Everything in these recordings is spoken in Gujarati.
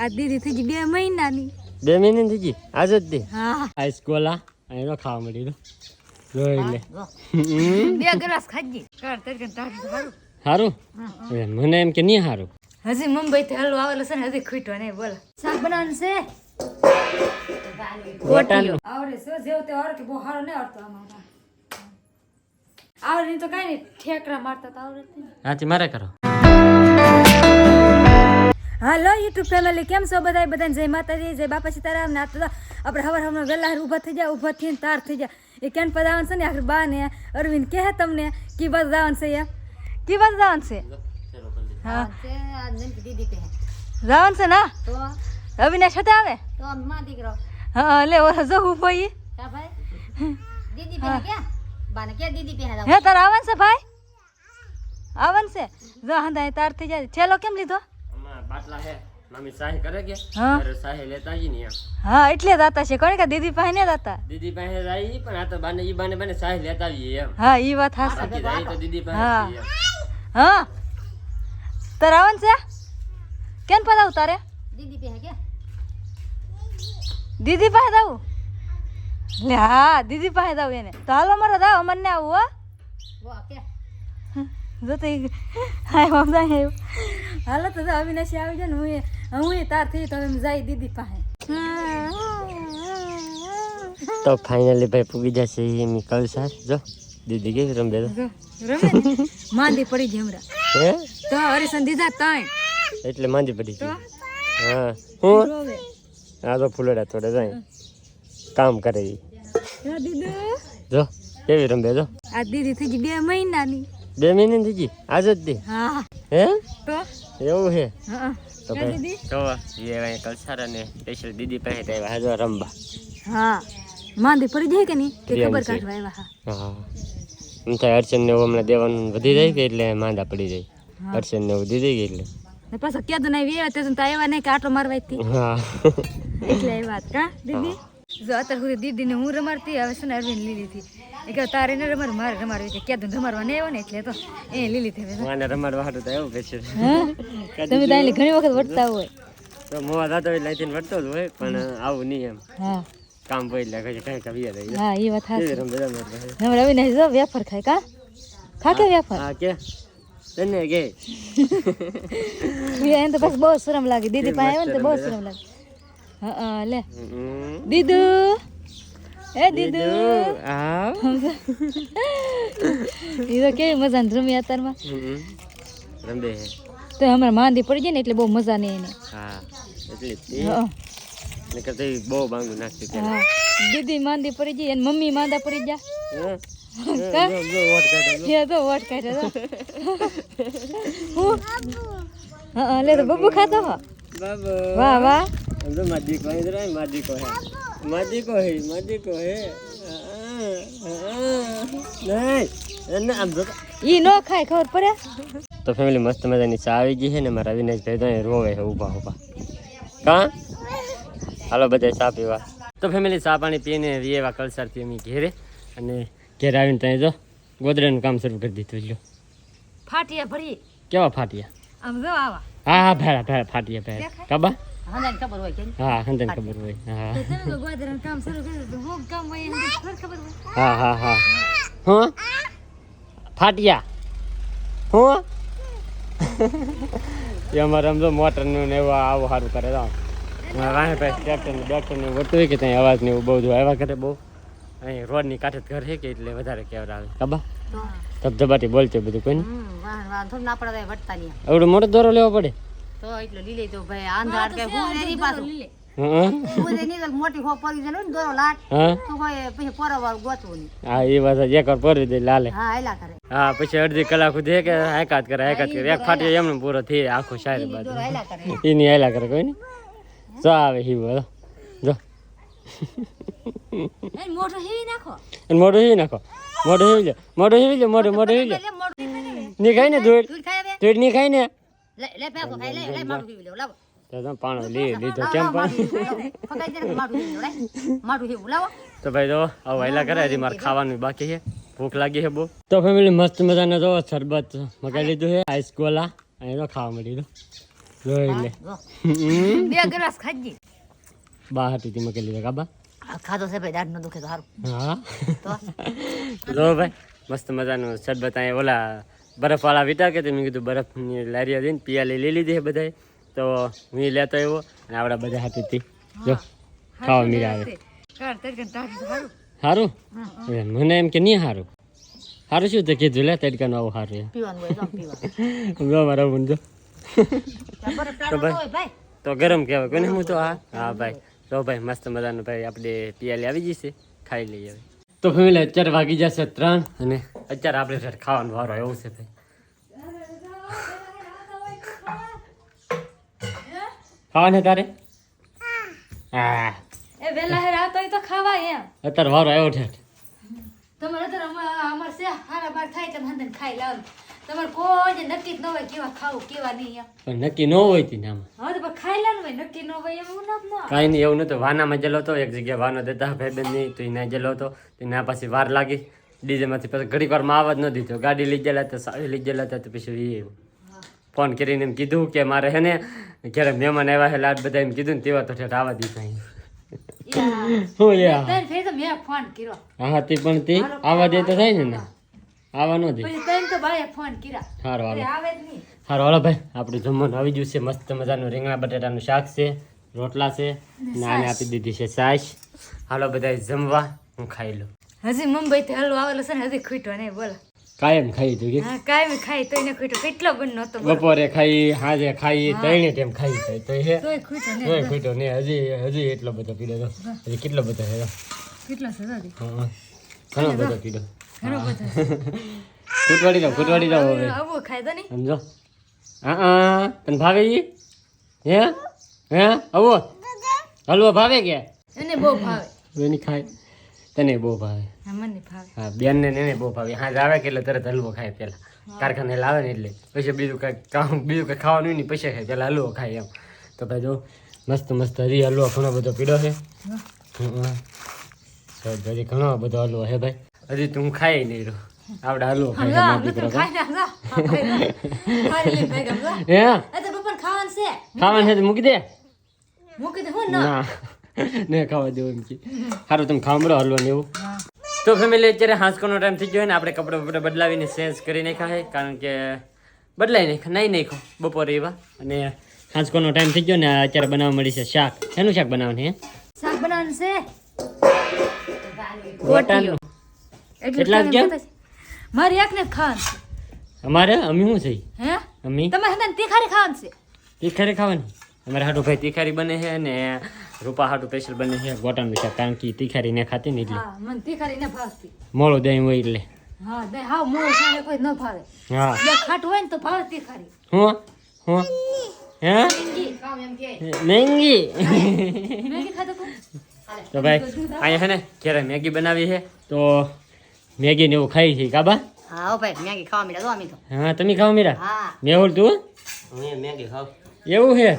આ દીદી થઈ ગઈ બે મહિનાની. બે મહિને થઈ ગઈ? આજ જ દે? હા. અહીં તો ખાવા મળી તો જોઈ લે. બે ગ્લાસ ખાજી કર તરીકે તારું સારું હારું. મને એમ કે નહીં હારું. હજી મુંબઈ થી હલવો આવેલો છે ને હજી ખૂટ્યો નહીં બોલો. શાક બનાવવાનું છે? વટાણ આવડે છે જેવું તે આવડે કે બહુ સારો નહીં આવડતો આમાં. આવડે નહીં તો કાંઈ નહીં ઠેકરા મારતા તો આવડે સાચી મારે કરો. હાલો, યુટ્યુબ ફેમિલી, કેમ છો બધા બધાને જય માતાજી, જય બાપા સીતારામ. ને તો આપણે હવાર હમણાં વહેલા ઊભા થઈ જાય ઊભા થઈને તાર થઈ જાય એ કેન પર છે ને આખર બા ને, અરવિંદ કહે તમને, કી બાજુ જવાનું છે યા કી બાજુ જવાનું છે? હા. છે ના? અવિનાશ હતા આવે? હા, લે, ઓલા જો ઊભો ઈ હે, તાર આવન છે ભાઈ? આવન છે? જો હંદા તાર થઈ જાય. છેલો કેમ લીધો? આમાં હે. મમ્મી સાહી કરે કે? હા. સાહી લેતા આવીએ ને હા એટલે દાતા છે. કોણ કે દીદી પાસે ને દાતા? દીદી પાસે આવી પણ આ તો બાને ઈ બાને બાને સાહી લેતા આવીએ એમ. હા ઈ વાત હાસી જાય તો દીદી પાસે હા. જ એમ. હા. તાર આવવાનું છે? કેમ પધાવું તારે? દીદી પાસે જાવું લે હા દીદી પાસે જાવું એને. તો હાલો મારો દાવ અમને આવું હો. વાહ તો ઈ- હાય મમતા હે. હાલો તો તો અવિનાશી આવી જાય ને હું એ- હું એ તાર થઈ તો એમ જાય દીદી પાસે. તો ફાઇનલી ભાઈ પૂગી જશે એમ કલસાર જો દીદી કેવી રમે તો રમે માંદી પડી ગઈ હમણાં. હે? તો હરિસન દીધા તાય. એટલે માંદી પડી ગઈ. હા. હું? આ તો ફૂલડા થોડા જાય કામ કરે દીદી. જો કેવી રમે જો. આ દીદી થઈ ગઈ બે મહિનાની. બે મહિને થઈ ગઈ આજ જ દે. હે. એવું હે તો ભાઈ? તો એ કલસાર અને સ્પેશિયલ દીદી પાસે તો આવ્યા રમવા. હા. માંદી પડી જાય કે નહીં? કે ખબર કાઢવા આવ્યા હા. હા એમ થાય અર્ચન ને હમણાં દેવાનું વધી જાય કે એટલે માંદા પડી જાય? અર્ચન અડચણ ને વધી જાય એટલે? ને પાછા ક્યાં તો નહીં આવ્યા તે તો આવ્યા નહીં કાટો આટો મારવા હા. એટલે એ વાત કા દીદી? જો અત્યાર સુધી દીદીને હું રમાડતી હવે ને અરવિંદ લીલી હતી એ કહે તારે ને રમાડ મારે રમાડવી. છે ક્યાં રમાડવા નહીં આવ્યો ને? એટલે તો એ લીલી થઈ મને રમાડવા હાટું તો એવું પછી. તમે તો ઘણી વખત વટતા હોય. તો મોવા થતો એટલે અહીંથી વટતો જ હોય પણ આવું નહીં એમ. હા. કામ હોય એટલે કઈ કઈ કવિયા રહી હા એ વાત હાચી કેવી રમે રમે એટલે. જો વેફર ખાય કા? ખાકે વેફર? હા કે. તને કે. તો બસ બહુ શરમ લાગે. દીદી પાસે આવ્યો ને તો બહુ શરમ લાગે. હા હા, લે. દીદુ એ દીદુ આવ એ તો કેવી મજા ને રમી અત્યારમાં? હમ. રમે. તો હમણાં માંદી પડી જાય ને એટલે બહુ મજા નહીં એને. હા એટલે ને ઈ બહુ બાંગું નાખતી. દીદી માંદી પડી જાય અને મમ્મી માંદા પડી જા હા, લે તો બબુ ખાતો વાહ વાહ. આમ તો મારી દીકો અહીં રહે, મારી દીકો હે મારી દીકો હે મારી દીકો હે. આ, આ, નહીં આમ જો. ઈ નો ખાય ખબર પડે? તો ફેમિલી મસ્ત મજાની ચા આવી ગઈ છે ને મારા અવિનાશભાઈ તો રોવે છે ઊભા ઊભા. કા? હાલો બધા ચા પીવા. તો ફેમિલી ચા પાણી પીને એવા કલસારથી અમે ઘેરે અને ઘેર આવીને ત્યાં જો ગોદડાનું કામ શરૂ કરી દીધું જો ફાટિયા ભરી. કેવા ફાટિયા? આમ જો આવા. હા હા ભેળા ભેળા ફાટિયા ભેળા? કાબા હંદાને ખબર હોય કે હા હંદન ખબર હોય. હા તો ગોદરાનું કામ શરૂ કર્યું તો હું કામ હોય એને ખબર હોય. હા હા હા. હું? ફાટિયા. હું? એ અમારે આમ જો મોટરનું ને એવું આવું સારું કરે તો વાહે ભાઈ ટ્રેક્ટર ને બેક્ટર ને વળતું હોય કે ત્યાં અવાજ ને એવું બહુ જો આવ્યા કરે બહુ. અહીં રોડની કાંઠે ઘર છે કે એટલે વધારે કેવર આવે. કાબા ધબધબાટી બોલતો બધું કોઈ થોડું ના પડે વટતા નહીં. આવડો મોટો દોરો લેવો પડે? તો એટલો લીલે તો ભાઈ આંધળા કે હું? એની પાછું નહીં. અડધી કલાક સુધી કે હાકાત કરે હાકાત કરે. એક ફાટી એમને પૂરો થઈ આખું શાયર કરે એની હેલા કરે કોઈ ને જો આવે હી બોલો જો. મોઢું હેવી નાખો. મોઢું હેવી નાખો. મોઢું હેવી લે. મોઢું હેવી લે મોઢું મોઢું હેવી લે. ની ખાય ને તું ખાયની ખાય ને? લે લે પેકો ખાય લે લે મારું પીવી લે લાવો. તો ભાઈ પાણો લી લીધો કેમ પણ? લે. મારું પીવું લાવો. તો ભાઈ જો આવું હાયલા કરે હજી મારે ખાવાનું બાકી છે. ભૂખ લાગી છે બહુ. તો ફેમિલી મસ્ત મજાનો જો શરબત મગાઈ લીધું છે આઈસ ગોલા અહીં તો ખાવા મળી લીધું જોઈ લે. બે ગ્લાસ ખાજી બહાર હતી તી મૂકી લીધા કાબા? ખાધો છે ભાઈ દાઢ નો દુખે તો સારું હા. તો? ભાઈ મસ્ત મજાનું શરબત અહીંયા ઓલા બરફવાળા વિટા કે તે મેં કીધું બરફની લારીઓ જઈને પિયાલી લઈ લીધી છે બધાએ. તો હું લેતો આવ્યો અને આપણા બધા હાથી હતી જો ખાવા મીરા આવે સારું મને એમ કે નહીં સારું સારું શું તો કીધું? લે તડકાનું આવું સારું જો મારા જો. ભાઈ- ભાઈ. તો ગરમ કહેવાય. કોને હું તો હા હા ભાઈ. તો ભાઈ મસ્ત મજાનું ભાઈ આપણે પિયાલી આવી જશે ખાઈ લઈએ હવે. તો ફેમિલી અત્યારે વાગી જશે ત્રણ. અને? અત્યારે આપણે ઘરે ખાવાનો વારો એવું છે ભાઈ. ખાવાને તારે? હા. એ વેલા હેર આવતો હોય તો ખાવાય એમ. અત્યારે વારો આવ્યો છે તમારે તો અમાર છે હારા બાર થાય હંદન ખાઈ લાવ તમારે કોઈ નક્કી જ ન હોય કેવા ખાવું કેવા નહીં પણ નક્કી ન હોય તી નામાં હવે તો પણ ખાઈ લેવાનું હોય નક્કી ન હોય એવું ના ના કાંઈ નહીં એવું નહોતું. વાનામાં જેલો હતો એક જગ્યાએ વાનો દેતા ભાઈબંધ નહીં તો એના જેલો હતો એના પછી વાર લાગી. ડીજેમાંથી પછી ઘડીક વારમાં આવવા જ ન દીધો. ગાડી લઈ ગયેલા હતા સાડી લઈ ગયેલા હતા તો પછી એ ફોન કરીને એમ કીધું કે મારે હે ને ક્યારેક મહેમાન આવ્યા હેલા બધા એમ કીધું ને તેવા તો ઠેઠ આવવા દીધા હું યાર ફોન કર્યો. હા તે પણ તે આવવા દે તો થાય ને ના. આવવા ન દે પછી તને તો બાએ ફોન કર્યા. સારું હાલો. આવે જ નહીં. સારું હાલો ભાઈ આપણું જમવાનું આવી ગયું છે. મસ્ત મજાનું રીંગણા બટાટાનું શાક છે રોટલા છે નાને આપી દીધી છે સાસ. હાલો બધા જમવા હું ખાઈ લઉં. હજી મુંબઈ થી હલવો આવેલો છે ને હજી ખૂટ્યો નહીં બોલો. કાયમ ખાઈ તું કે? કાયમ ખાઈ તો એને ખૂટ્યો કેટલો બન નતો બપોરે ખાઈ હાજે ખાઈ ત્રણે ટાઈમ ખાઈ ખાઈ તો હે. તોય ખૂટ્યો તોય નહીં. હજી હજી એટલો બધો પીડો તો હજી કેટલો બધો હે. કેટલો છે હજી હા ઘણો બધો પીડો. ઘણો બધો કૂટવાડી દો કૂટવાડી દો હવે. આવું ખાય તો નહીં? સમજો? હા હા. તને ભાવે ઈ? હે? હે? આવો. હલવો ભાવે કે? એને બહુ ભાવે. એની ખાય. તને બહુ ભાવે. હા મને ભાવે. હા બેનને ને એને બહુ ભાવે. હા આવે કે એટલે તરત હલવો ખાય પેલા કારખાને લાવે ને એટલે. પછી બીજું કાંઈ કામ બીજું કાંઈ ખાવાનું નહીં પૈસા પછી ખાય. પેલા હલવો ખાય એમ. તો ભાઈ જો મસ્ત મસ્ત હરી હલવો ઘણો બધો પીડો છે. હજી ઘણો બધો હલવો હે ભાઈ. હજી તું ખાઈ નહીં રહ્યો. આવડે હાલો ખાવાનું છે. મૂકી દે. મૂકી દે? હું ના. ને. ખાવા દેવું એમ સારું તમે ખામડો હલવો ને એવું. તો ફેમિલી અત્યારે હાંસકોનો ટાઈમ થઈ ગયો ને આપણે કપડાં બપડા બદલાવીને ચેન્જ કરી નાખ્યા છે. કારણ કે બદલાઈ નાખ્યા નહીં નાખો બપોરે એવા. અને હાંસકોનો ટાઈમ થઈ ગયો ને અત્યારે બનાવવા મળી છે શાક. એનું શાક બનાવવાનું હે શાક બનાવવાનું છે? ગોટાનું. એટલે તમે કેમ? મારી એકને જ ખાવાનું છે. અમારે? અમી શું છે? હે? અમી? તમારે હંદાને તીખારી ખાવાનું છે. તીખારી ખાવાની? અમારે હાટુ ભાઈ તીખારી બને છે ને રૂપા હાટુ સ્પેશિયલ બને છે. ગોટાનું શાક કારણ કે તીખારી ને ખાતી ને એટલે. મને તીખારી ને ભાવતી. મોળું દહીં હોય એટલે. હા દે હાવ મોં સામે કોઈ ન ભાવે. હા. ખાટું હોય ને તો ભાવે તીખારી. હું? હું? હે? મેંગી. તો? ભાઈ અહીંયા છે ને ક્યારે મેગી બનાવી છે. તો મેગી ને એવું ખાઈ છે કાબા? હા ભાઈ મેગી ખાવા મીડા તો અમે તો હા તમે ખાઓ મીરા હા. મેહુલ તું? મેગી ખાવ એવું છે?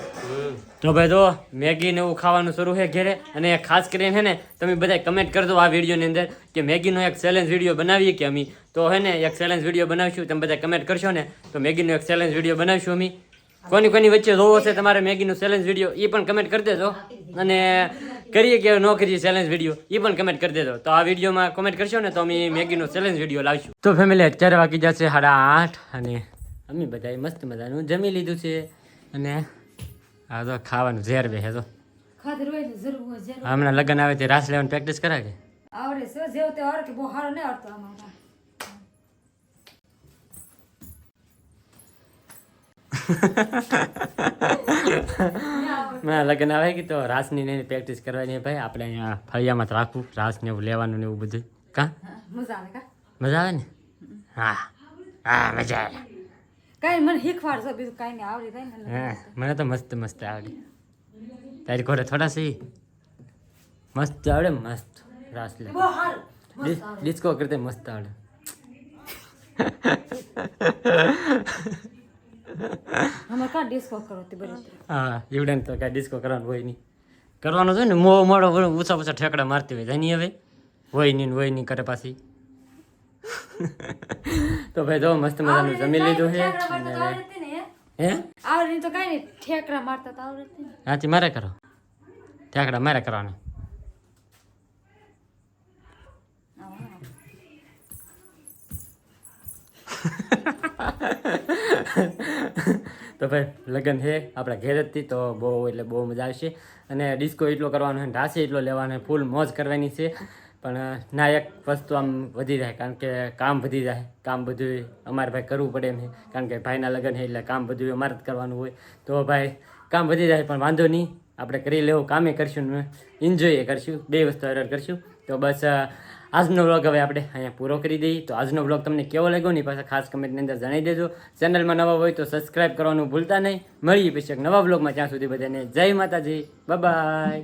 તો ભાઈ તો મેગી ને એવું ખાવાનું શરૂ છે ઘરે અને ખાસ કરીને ને તમે બધા કમેન્ટ કરજો આ વિડીયોની અંદર કે મેગીનો એક ચેલેન્જ વીડિયો બનાવીએ કે અમે. તો હે ને એક ચેલેન્જ વીડિયો બનાવીશું તમે બધા કમેન્ટ કરશો ને તો મેગીનો એક ચેલેન્જ વીડિયો બનાવીશું અમે. કોની કોની વચ્ચે જોવો છે તમારે મેગીનું ચેલેન્જ વીડિયો એ પણ કમેન્ટ કરી દેજો. અને કરીએ કે ન કરીએ ચેલેન્જ વીડિયો એ પણ કમેન્ટ કરી દેજો. તો આ વિડીયોમાં કમેન્ટ કરશો ને તો અમે મેગીનો ચેલેન્જ વીડિયો લાવશું. તો ફેમિલી અત્યારે વાગી જશે સાડા આઠ અને અમે બધાએ મસ્ત મજાનું જમી લીધું છે. અને આ તો ખાવાનું ઝેર બે તો. હમણાં લગ્ન આવે તે રાસ લેવાની પ્રેક્ટિસ કરા કે? આવડે જેવો તે આવડે કે બહુ સારો નહીં આવડતો આમાં હમણાં લગ્ન આવે કે તો રાસની ને પ્રેક્ટિસ કરવાની ભાઈ? આપણે અહીંયા ફળિયામાં જ રાખવું રાસ ને એવું લેવાનું ને એવું બધું કા? હા, મજા આવે કા? મજા આવે ને? હા. હા મજા આવે. કાંઈ મને શીખવાડશો બીજું કાંઈ નહીં આવડી થાય ને હા મને તો મસ્ત મસ્ત આવડે. તારી ઘરે થોડા સહી મસ્ત આવડે મસ્ત રાસ લે. બહુ સારું ડિસ- ડિસ્કો કરતે મસ્ત આવડે. અમે કાં ડિસ્કો કરો તે બધી હા એવડે તો કાંઈ ડિસ્કો કરવાનું હોય નહીં. કરવાનું છે ને મો મોડો ઊંચા ઊંચા ઠેકડા મારતી હોય જાની હવે? હોય નહીં હોય નહીં કરે પાછી. તો ભાઈ જો મસ્ત મજાનું જમી લીધું છે હે? આવડે તો કાંઈ નહીં ઠેકડા મારતા તો આવડે હાથી મારે કરો. ઠેકડા મારે કરવાના. તો ભાઈ, લગ્ન છે, આપણા ઘેર જ તો બહુ એટલે બહુ મજા આવશે. અને ડિસ્કો એટલો કરવાનો છે ઢાસે એટલો લેવાનો ફૂલ મોજ કરવાની છે. પણ ના એક વસ્તુ આમ વધી જાય, કારણ કે કામ વધી જાય. કામ બધું અમારે ભાઈ કરવું પડે એમ કારણ કે ભાઈના લગ્ન છે એટલે કામ બધું અમારે જ કરવાનું હોય. તો ભાઈ, કામ વધી જાય, પણ વાંધો નહીં. આપણે કરી લેવું, કામે કરશું ને એન્જોય કરશું. બે વસ્તુ અરર કરશું. તો બસ આજનો વ્લોગ હવે આપણે અહીંયા પૂરો કરી દઈએ. તો આજનો વ્લોગ તમને કેવો લાગ્યો ની પાછા ખાસ કમેન્ટની અંદર જણાવી દેજો. ચેનલમાં નવા હોય તો સબસ્ક્રાઇબ કરવાનું ભૂલતા નહીં. મળીએ પછી નવા વ્લોગમાં ત્યાં સુધી બધાને જય માતાજી. બાય